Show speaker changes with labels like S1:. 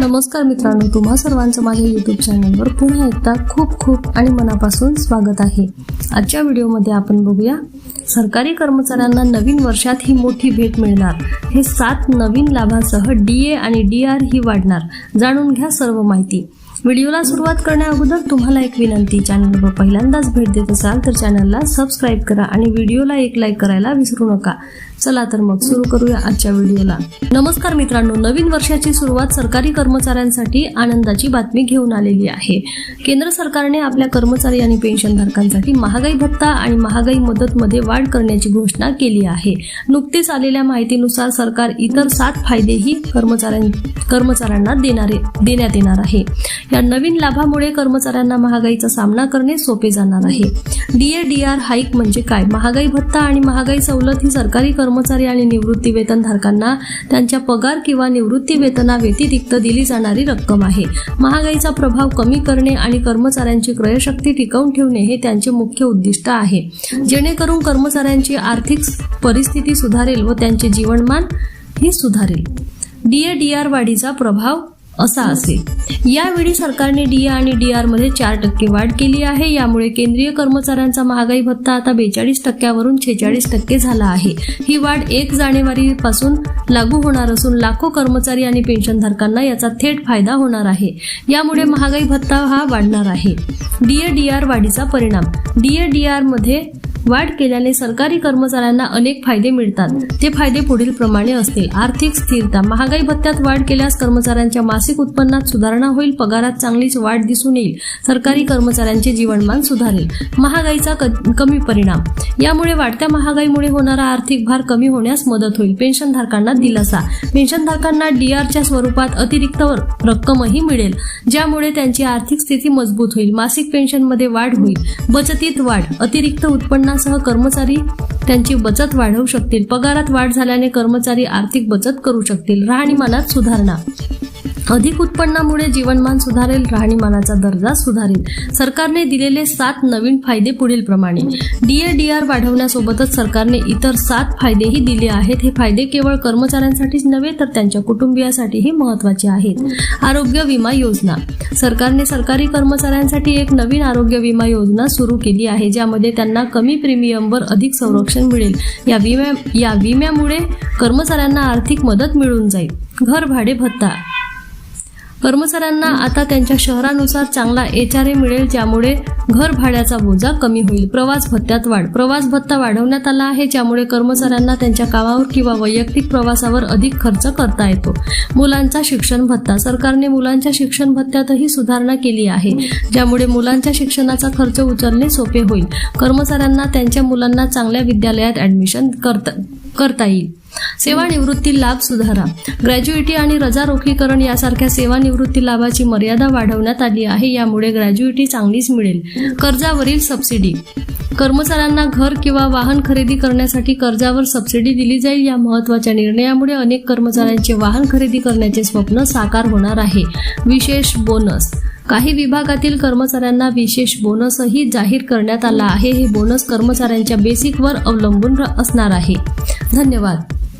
S1: नमस्कार मित्रांनो तुम्हा सर्वांचं माझ्या यूट्यूब चॅनलवर पुन्हा एकदा खूप खूप आणि मनापासून स्वागत आहे. आजच्या व्हिडिओमध्ये आपण बघूया सरकारी कर्मचाऱ्यांना नवीन वर्षात ही मोठी भेट मिळणार. हे सात नवीन लाभासह डी ए आणि डी आर ही वाढणार. जाणून घ्या सर्व माहिती. व्हिडिओला सुरुवात करण्या अगोदर तुम्हाला एक विनंती चॅनलवर पहिल्यांदाच भेट देत असाल तर चॅनलला सबस्क्राईब करा आणि व्हिडिओला एक लाईक करायला विसरू नका. चला तर मग सुरू करूया आजच्या व्हिडिओला. नमस्कार मित्रांनो नवीन वर्षाची सुरुवात सरकारी कर्मचाऱ्यांसाठी आनंदाची बातमी घेऊन आलेली आहे. केंद्र सरकारने आपल्या कर्मचारी आणि पेन्शनधारकांसाठी महागाई भत्ता आणि महागाई मदतमध्ये वाढ करण्याची घोषणा केली आहे. नुकतेच आलेल्या माहितीनुसार सरकार इतर सात फायदेही कर्मचाऱ्यां कर्मचाऱ्यांना देणारे देण्यात येणार आहे. या नवीन लाभामुळे कर्मचाऱ्यांना महागाईचा सामना करणे सोपे जाणार आहे. डीए डी आर हाईक म्हणजे काय? महागाई भत्ता आणि महागाई सवलत ही सरकारी कर्मचारी आणि निवृत्ती वेतनधारकांना त्यांच्या पगार किंवा निवृत्ती वेतना व्यतिरिक्त दिली जाणारी रक्कम आहे. महागाईचा प्रभाव कमी करणे आणि कर्मचाऱ्यांची क्रयशक्ती टिकवून ठेवणे हे त्यांचे मुख्य उद्दिष्ट आहे. जेणेकरून कर्मचाऱ्यांची आर्थिक परिस्थिती सुधारेल व त्यांचे जीवनमान ही सुधारेल. डीए डी आर वाढीचा प्रभाव असा असेल. यावेळी सरकारने डीए आणि डीआरमध्ये चार टक्के वाढ केली आहे. यामुळे केंद्रीय कर्मचाऱ्यांचा महागाई भत्ता आता बेचाळीस टक्क्यावरून छेचाळीस टक्के झाला आहे. ही वाढ एक जानेवारी पासून लागू होणार असून लाखो कर्मचारी आणि पेन्शनधारकांना याचा थेट फायदा होणार आहे. यामुळे महागाई भत्ता हा वाढणार आहे. डीए डीआर वाढीचा परिणाम. डीए डीआरमध्ये वाढ केल्याने सरकारी कर्मचाऱ्यांना अनेक फायदे मिळतात. ते फायदे पुढील प्रमाणे असतील. आर्थिक स्थिरता. महागाई भत्त्यात वाढ केल्यास कर्मचाऱ्यांच्या मासिक उत्पन्नात सुधारणा होईल. पगारात चांगलीच वाढ दिसून येईल. सरकारी कर्मचाऱ्यांचे जीवनमान सुधारेल. महागाईचा क- कमी परिणाम. यामुळे वाढत्या महागाईमुळे होणारा आर्थिक भार कमी होण्यास मदत होईल. पेन्शनधारकांना दिलासा. पेन्शनधारकांना डीआरच्या स्वरूपात अतिरिक्त रक्कमही मिळेल ज्यामुळे त्यांची आर्थिक स्थिती मजबूत होईल. मासिक पेन्शनमध्ये वाढ होईल. बचतीत वाढ. अतिरिक्त उत्पन्नासह कर्मचारी त्यांची बचत वाढवू शकतील. पगारात वाढ झाल्याने कर्मचारी आर्थिक बचत करू शकतील. राहणीमानात सुधारणा. अधिक उत्पन्नामुळे जीवनमान सुधारेल राहणीमानाचा दर्जा सुधारेल. सरकारने दिलेले सात नवीन फायदे पुढील प्रमाणे. डीएडीआर वाढवण्यासोबतच सरकारने इतर सात फायदेही दिले आहेत. हे फायदे केवळ कर्मचाऱ्यांसाठीच नव्हे तर त्यांच्या कुटुंबियासाठीही महत्त्वाचे आहेत. आरोग्य विमा योजना. सरकारने सरकारी कर्मचाऱ्यांसाठी एक नवीन आरोग्य विमा योजना सुरू केली आहे ज्यामध्ये त्यांना कमी प्रीमियमवर अधिक संरक्षण मिळेल. या विम्या या विम्यामुळे कर्मचाऱ्यांना आर्थिक मदत मिळून जाईल. घर भाडे भत्ता. कर्मचाऱ्यांना आता त्यांच्या शहरानुसार चांगला एच आर ए मिळेल ज्यामुळे घर भाड्याचा बोजा कमी होईल. प्रवास भत्त्यात वाढ. प्रवास भत्ता वाढवण्यात आला आहे ज्यामुळे कर्मचाऱ्यांना त्यांच्या कामावर किंवा वैयक्तिक प्रवासावर अधिक खर्च करता येतो. मुलांचा शिक्षण भत्ता. सरकारने मुलांच्या शिक्षण भत्त्यातही सुधारणा केली आहे ज्यामुळे मुलांच्या शिक्षणाचा खर्च उचलणे सोपे होईल. कर्मचाऱ्यांना त्यांच्या मुलांना चांगल्या विद्यालयात ऍडमिशन करता करता येईल. सेवानिवृत्ती लाभ सुधारा. ग्रॅज्युएटी आणि रजा रोखीकरण यासारख्या सेवानिवृत्ती लाभाची मर्यादा वाढवण्यात आली आहे. यामुळे ग्रॅज्युएटी चांगलीच मिळेल. कर्जावरील सबसिडी. कर्मचाऱ्यांना घर किंवा वाहन खरेदी करण्यासाठी कर्जावर सबसिडी दिली जाईल. या महत्त्वाच्या निर्णयामुळे अनेक कर्मचाऱ्यांचे वाहन खरेदी करण्याचे स्वप्न साकार होणार आहे. विशेष बोनस. काही विभागातील कर्मचाऱ्यांना विशेष बोनसही जाहीर करण्यात आला आहे. हे बोनस कर्मचाऱ्यांच्या बेसिकवर अवलंबून असणार आहे. धन्यवाद.